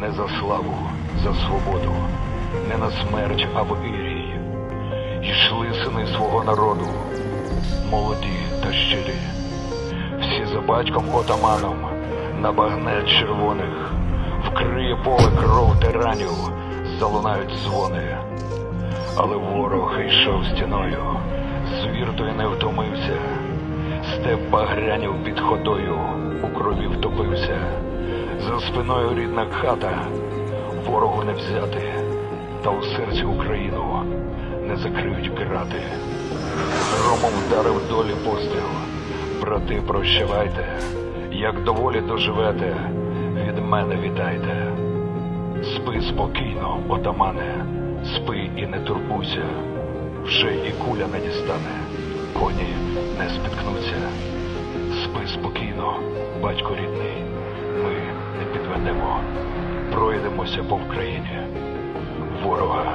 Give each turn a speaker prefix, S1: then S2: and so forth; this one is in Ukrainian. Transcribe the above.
S1: не за славу, за свободу, не на смерть, а в ірій. Йшли сини свого народу, молоді та щирі, всі за батьком отаманом на багнет червоних, вкриє поле кров тиранів, залунають дзвони. Але ворог йшов стіною, звір той не втомився, степ багрянів під ходою, у крові втопився. За спиною рідна хата, ворогу не взяти, та у серці Україну не закриють грати. Громом вдарив долі постріл. Брати, прощавайте, як доволі доживете, від мене вітайте. Спи спокійно, отамане, спи і не турбуйся. Вже і куля не дістане, коні не спіткнуться. Спи спокійно, батько рідний, ми пройдемося по Вкраїні. Ворога